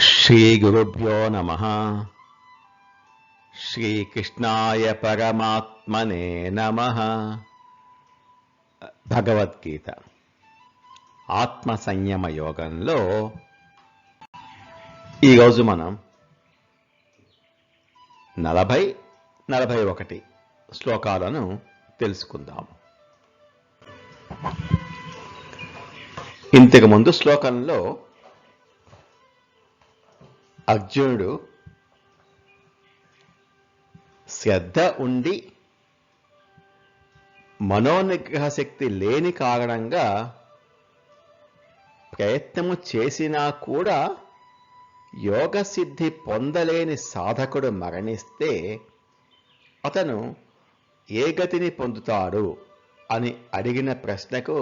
శ్రీగురుభ్యో నమ. శ్రీకృష్ణాయ పరమాత్మనే నమ. భగవద్గీత. ఆత్మ సంయమ యోగంలో ఈరోజు మనం నలభై నలభై ఒకటి శ్లోకాలను తెలుసుకుందాము ఇంతకు ముందు శ్లోకంలో అర్జునుడు శ్రద్ధ ఉండి మనోనిగ్రహ శక్తి లేని కారణంగా ప్రయత్నము చేసినా కూడా యోగ సిద్ధి పొందలేని సాధకుడు మరణిస్తే అతను ఏ గతిని పొందుతాడు అని అడిగిన ప్రశ్నకు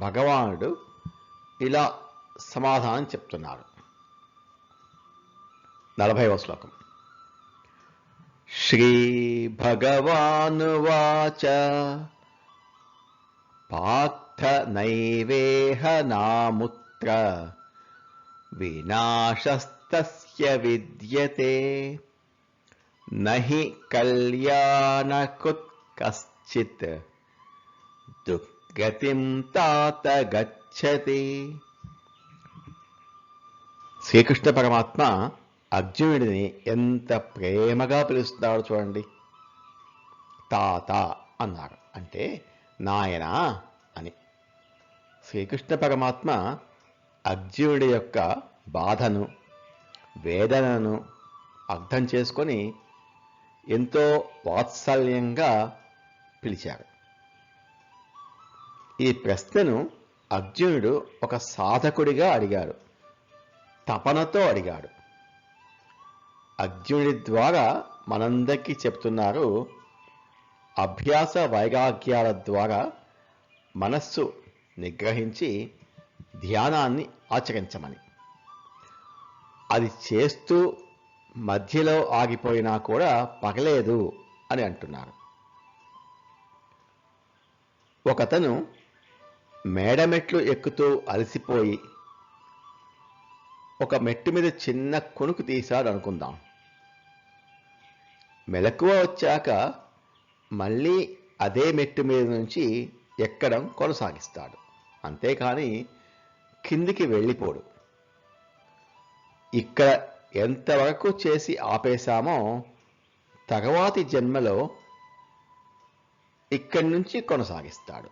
భగవానుడు ఇలా సమాధానం చెప్తున్నారు నలభైవ శ్లోకం శ్రీ భగవానువాచ పార్థ నైవేహ నాముత్ర వినాశస్తస్య విద్యతే నహి కళ్యాణకుత్ కశ్చిత్ దుర్గతిం తాత గచ్చతి శ్రీకృష్ణ పరమాత్మ అర్జునుడిని ఎంత ప్రేమగా పిలుస్తున్నాడు చూడండి. తాత అన్నారు అంటే నాయనా అని. శ్రీకృష్ణ పరమాత్మ అర్జునుడి యొక్క బాధను వేదనను అర్థం చేసుకొని ఎంతో వాత్సల్యంగా పిలిచారు. ఈ ప్రశ్నను అర్జునుడు ఒక సాధకుడిగా అడిగాడు తపనతో అడిగాడు. అర్జునుడి ద్వారా మనందరికీ చెప్తున్నారు అభ్యాస వైరాగ్యాల ద్వారా మనస్సు నిగ్రహించి ధ్యానాన్ని ఆచరించమని. అది చేస్తూ మధ్యలో ఆగిపోయినా కూడా పగలేదు అని అంటున్నారు. ఒకతను మేడమెట్లు ఎక్కుతూ అలసిపోయి ఒక మెట్టు మీద చిన్న కొనుకు తీశాడు అనుకుందాం మెలకువ వచ్చాక మళ్ళీ అదే మెట్టు మీద నుంచి ఎక్కడం కొనసాగిస్తాడు. అంతేకాని కిందికి వెళ్ళిపోడు. ఇక్కడ ఎంతవరకు చేసి ఆపేశామో తగవాతి జన్మలో ఇక్కడి నుంచి కొనసాగిస్తాడు.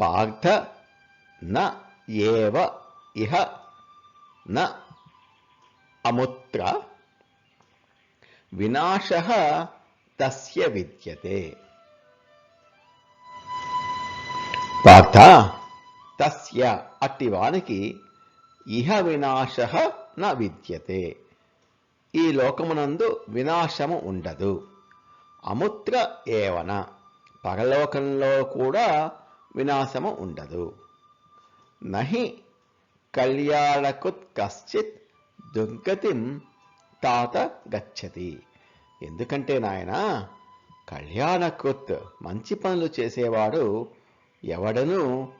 పార్థ న ఏవ ఇహ న అముత్ర వినాశ తస్య విద్యతే. పార్థ తస్య అట్టివానికి ఇహ వినాశ న విద్యతే. ఈ లోకమునందు వినాశము ఉండదు. అముత్ర ఏవన పరలోకంలో కూడా వినాశము ఉండదు. నహి కళ్యాణకుత్ కశ్చిత్ దుర్గతిం తాత గచ్చతి. ఎందుకంటే నాయన కళ్యాణకుత్ మంచి పనులు చేసేవాడు ఎవడను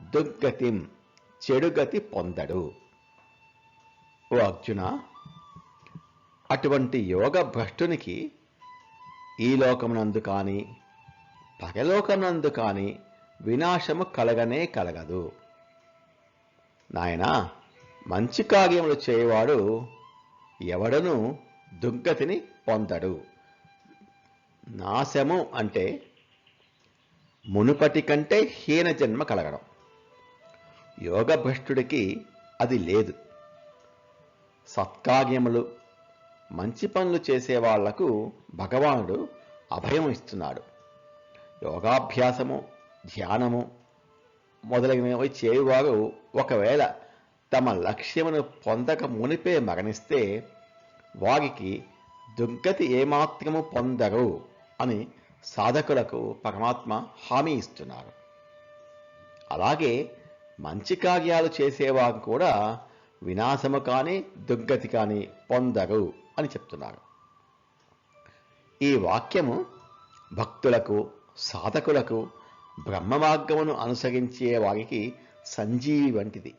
దుర్గతిం చెడుగతి పొందడు. ఓ అర్జున అటువంటి యోగ భ్రష్టునికి ఈ లోకమునందు కానీ పగలోకమునందు కానీ వినాశము కలగనే కలగదు. నాయనా మంచి కార్యములు చేయవాడు ఎవడను దుర్గతిని పొందడు. నాశము అంటే మునుపటి కంటే హీన జన్మ కలగడం. యోగభ్రష్టుడికి అది లేదు. సత్కార్యములు మంచి పనులు చేసే వాళ్ళకు భగవానుడు అభయం ఇస్తున్నాడు. యోగాభ్యాసము ధ్యానము మొదలైనవి చేయువారు ఒకవేళ తమ లక్ష్యమును పొందక మునిపే మరణిస్తే వారికి దుర్గతి ఏమాత్రము పొందరు అని సాధకులకు పరమాత్మ హామీ ఇస్తున్నారు. అలాగే మంచి కార్యాలు చేసేవారు కూడా వినాశము కానీ దుర్గతి కానీ పొందరు అని చెప్తున్నారు. ఈ వాక్యము భక్తులకు సాధకులకు బ్రహ్మ మార్గమును అనుసరించే వారికి సంజీవి వంటిది.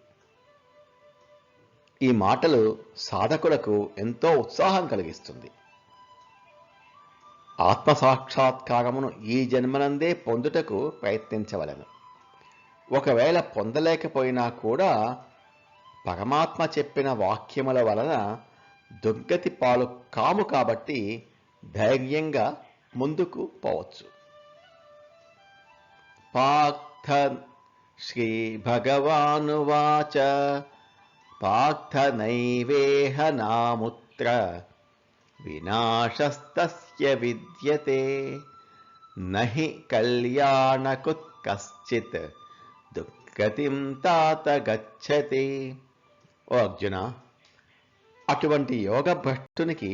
ఈ మాటలు సాధకులకు ఎంతో ఉత్సాహం కలిగిస్తుంది. ఆత్మసాక్షాత్కారమును ఈ జన్మనందే పొందుటకు ప్రయత్నించవలను. ఒకవేళ పొందలేకపోయినా కూడా పరమాత్మ చెప్పిన వాక్యముల వలన దుర్గతి పాలు కాము కాబట్టి ధైర్యంగా ముందుకు పోవచ్చు. పాక్థ శ్రీ భగవానువాచ పార్థ నైవేహ నాముత్ర వినాశస్తస్య విద్యతే నహి కళ్యాణకుత్ కశ్చిత్ దుర్గతిం తాత గచ్చతి ఓ అర్జున అటువంటి యోగ భ్రష్టునికి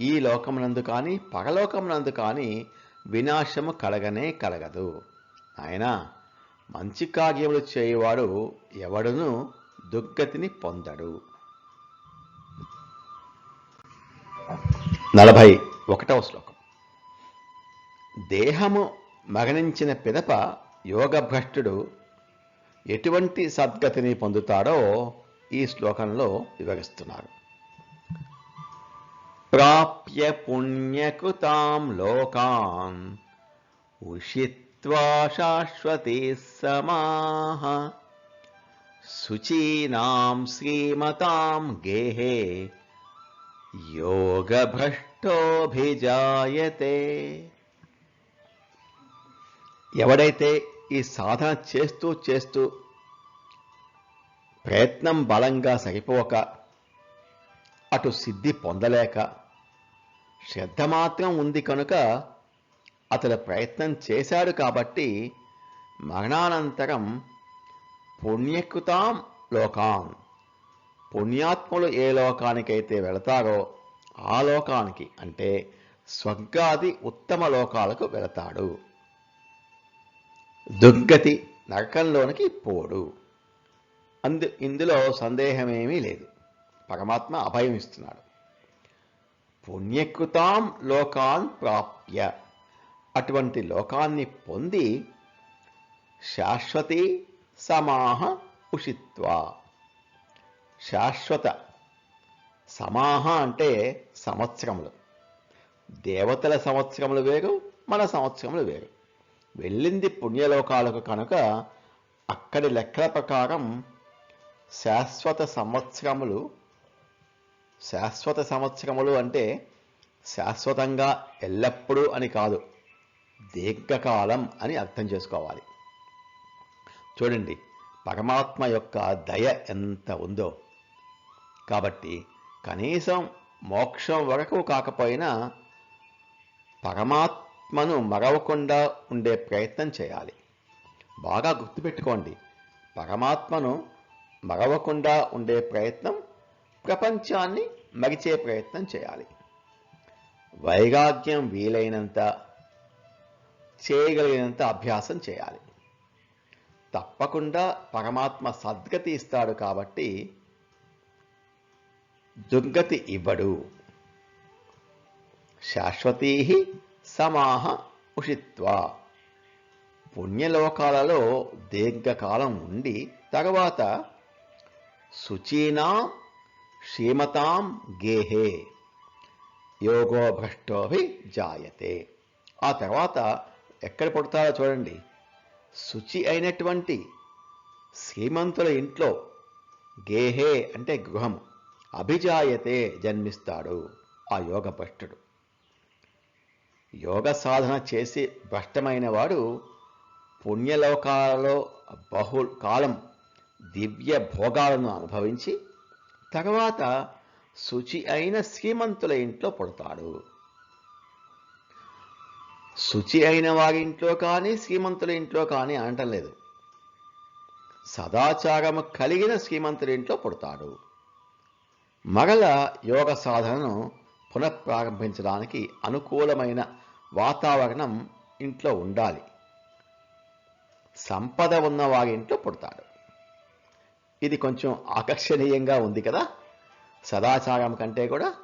ఈ లోకమునందు కానీ పరలోకమునందు కానీ వినాశము కలగనే కలగదు. ఆయన మంచి కార్యములు చేయువాడు ఎవడును దుర్గతిని పొందడు. నలభై ఒకటవ శ్లోకం. దేహము మగనించిన పిదప యోగభ్రష్టుడు ఎటువంటి సద్గతిని పొందుతాడో ఈ శ్లోకంలో వివరిస్తున్నారు. ప్రాప్య పుణ్యకృతాం లోకాన్ ఉషిత్ శాశ్వతీ సమాహ శుచీనాం శ్రీమతాం గేహే యోగభ్రష్టోభిజాయతే ఎవడైతే ఈ సాధన చేస్తూ చేస్తూ ప్రయత్నం బలంగా సరిపోక అటు సిద్ధి పొందలేక శ్రద్ధ మాత్రం ఉంది కనుక అతడు ప్రయత్నం చేశాడు కాబట్టి మరణానంతరం పుణ్యకృతాం లోకాన్. పుణ్యాత్ములు ఏ లోకానికైతే వెళతారో ఆ లోకానికి అంటే స్వర్గాది ఉత్తమ లోకాలకు వెళతాడు. దుర్గతి నరకంలోనికి పోడు. అందు ఇందులో సందేహమేమీ లేదు. పరమాత్మ అభయం ఇస్తున్నాడు పుణ్యకృతాం లోకాన్ ప్రాప్య. అటువంటి లోకాన్ని పొంది శాశ్వతి సమాహ ఉషిత్వా. శాశ్వత సమాహ అంటే సంవత్సరములు. దేవతల సంవత్సరములు వేరు మన సంవత్సరములు వేరు. వెళ్ళింది పుణ్యలోకాలకు కనుక అక్కడి లెక్కల ప్రకారం శాశ్వత సంవత్సరములు శాశ్వత సంవత్సరములు అంటే శాశ్వతంగా ఎల్లప్పుడూ అని కాదు. దీర్ఘకాలం అని అర్థం చేసుకోవాలి. చూడండి పరమాత్మ యొక్క దయ ఎంత ఉందో. కాబట్టి కనీసం మోక్షం వరకు కాకపోయినా పరమాత్మను మరవకుండా ఉండే ప్రయత్నం చేయాలి. బాగా గుర్తుపెట్టుకోండి పరమాత్మను మరవకుండా ఉండే ప్రయత్నం ప్రపంచాన్ని మరిచే ప్రయత్నం చేయాలి. వైరాగ్యం వీలైనంత చేయగలిగినంత అభ్యాసం చేయాలి. తప్పకుండా పరమాత్మ సద్గతి ఇస్తాడు కాబట్టి దుర్గతి ఇవ్వడు. శాశ్వతీ సమాహ ఉషిత్వా. పుణ్యలోకాలలో దీర్ఘకాలం ఉండి తర్వాత శుచీనా శ్రీమతాం గేహే యోగో భ్రష్టోభి జాయతే ఆ తర్వాత ఎక్కడ పుడతారో చూడండి. శుచి అయినటువంటి శ్రీమంతుల ఇంట్లో గేహే అంటే గృహం అభిజాయతే జన్మిస్తాడు ఆ యోగ భ్రష్టుడు యోగ సాధన చేసి భ్రష్టమైన వాడు పుణ్యలోకాలలో బహు కాలం దివ్య భోగాలను అనుభవించి తర్వాత శుచి అయిన శ్రీమంతుల ఇంట్లో పుడతాడు. శుచి అయిన వారి ఇంట్లో కానీ శ్రీమంతుల ఇంట్లో కానీ అనటం లేదు. సదాచారము కలిగిన శ్రీమంతుల ఇంట్లో పుడతాడు. మరల యోగ సాధనను పునఃప్రారంభించడానికి అనుకూలమైన వాతావరణం ఇంట్లో ఉండాలి. సంపద ఉన్న వారి ఇంట్లో పుడతాడు. ఇది కొంచెం ఆకర్షణీయంగా ఉంది కదా? సదాచారం కంటే కూడా.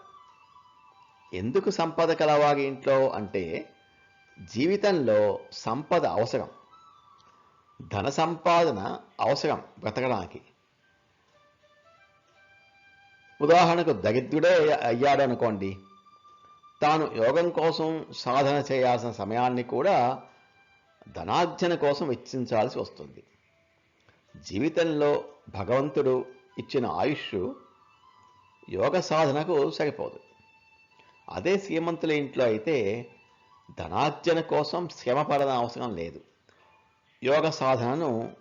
ఎందుకు సంపద కలవారి ఇంట్లో అంటే జీవితంలో సంపద అవసరం. ధన సంపాదన అవసరం బ్రతకడానికి. ఉదాహరణకు దరిద్రుడే అయ్యాడు అనుకోండి తాను యోగం కోసం సాధన చేయాల్సిన సమయాన్ని కూడా ధనార్జన కోసం వెచ్చించాల్సి వస్తుంది. జీవితంలో భగవంతుడు ఇచ్చిన ఆయుష్ యోగ సాధనకు సరిపోదు. అదే శ్రీమంతుల ఇంట్లో అయితే ధనార్జన కోసం శ్రమ పడన అవసరం లేదు. యోగ సాధనను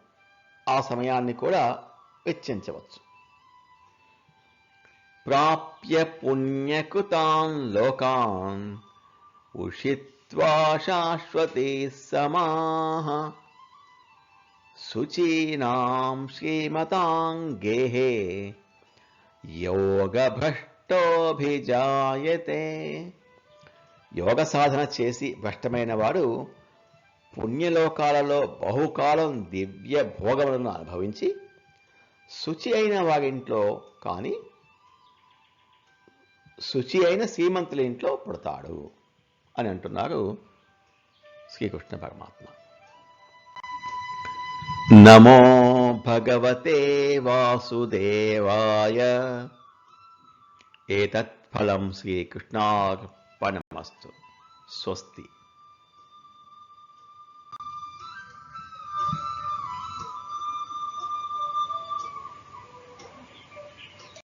ఆ సమయాన్ని కూడా వెచ్చించవచ్చు. ప్రాప్య పుణ్యకృతాన్ లోకాన్ ఉషిత్వా శాశ్వతే సమాహ శుచీనాం శ్రీమతాం గేహే యోగభ్రష్టోభిజాయతే యోగ సాధన చేసి భ్రష్టమైన వాడు పుణ్యలోకాలలో బహుకాలం దివ్య భోగములను అనుభవించి శుచి అయిన వారింట్లో కానీ శుచి అయిన శ్రీమంతుల ఇంట్లో పుడతాడు అని అంటున్నారు శ్రీకృష్ణ పరమాత్మ. నమో భగవతే వాసుదేవాయ. ఏతత్ఫలం ఫలం స్వస్తి